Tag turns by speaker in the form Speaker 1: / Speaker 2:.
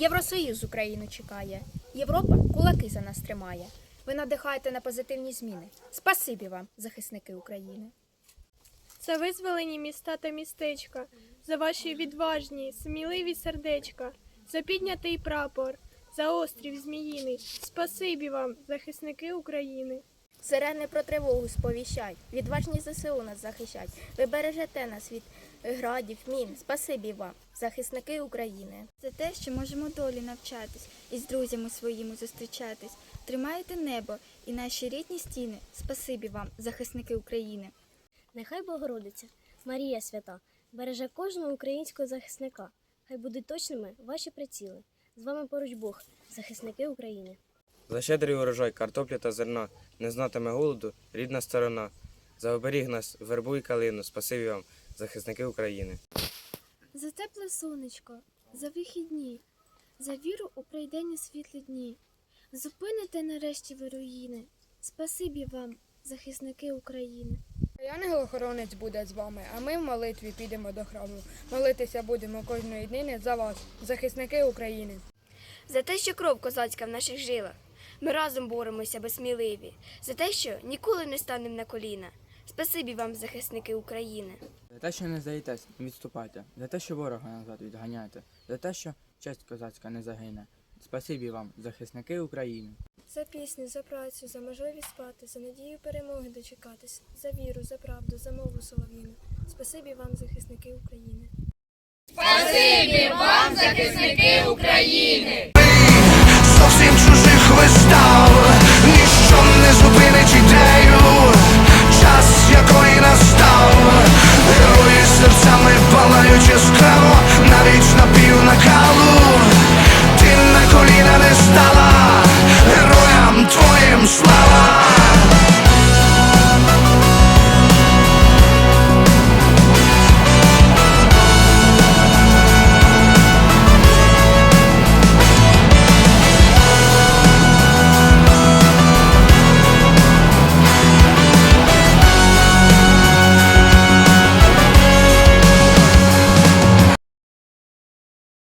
Speaker 1: Євросоюз Україну чекає. Європа кулаки за нас тримає. Ви надихаєте на позитивні зміни. Спасибі вам, захисники України.
Speaker 2: За визволені міста та містечка, за ваші відважні, сміливі сердечка, за піднятий прапор, за острів Зміїний. Спасибі вам, захисники України.
Speaker 1: Сирени про тривогу сповіщать. Відважні ЗСУ нас захищать. Ви бережете нас від е, градів, мін. Спасибі вам, захисники України.
Speaker 3: За те, що можемо долі навчатись і з друзями своїми зустрічатись. Тримаєте небо і наші рідні стіни. Спасибі вам, захисники України.
Speaker 4: Нехай Богородиця, Марія Свята, береже кожного українського захисника. Хай будуть точними ваші приціли. З вами поруч Бог, захисники України.
Speaker 5: За щедрий урожай картоплі та зерна не знатиме голоду рідна сторона. За оберіг нас вербу і калину, спасибі вам, захисники України.
Speaker 2: За тепле сонечко, за вихідні, за віру у прийдені світлі дні. Зупините нарешті ви руїни. Спасибі вам, захисники України.
Speaker 6: Ангел-охоронець буде з вами, а ми в молитві підемо до храму. Молитися будемо кожної днини за вас, захисники України.
Speaker 7: За те, що кров козацька в наших жилах. Ми разом боремося безсміливі. За те, що ніколи не станемо на коліна. Спасибі вам, захисники України.
Speaker 8: За те, що не здаєтесь, не відступайте, за те, що ворога назад відганяєте, за те, що честь козацька не загине. Спасибі вам, захисники України.
Speaker 2: За пісню, за працю, за можливість спати, за надію перемоги дочекатись, за віру, за правду, за мову солов'їну. Спасибі вам, захисники України.
Speaker 9: зовсім став, ніщо не зупинить ідею, час якої настав, герої серцями палають яскраво, навіть на.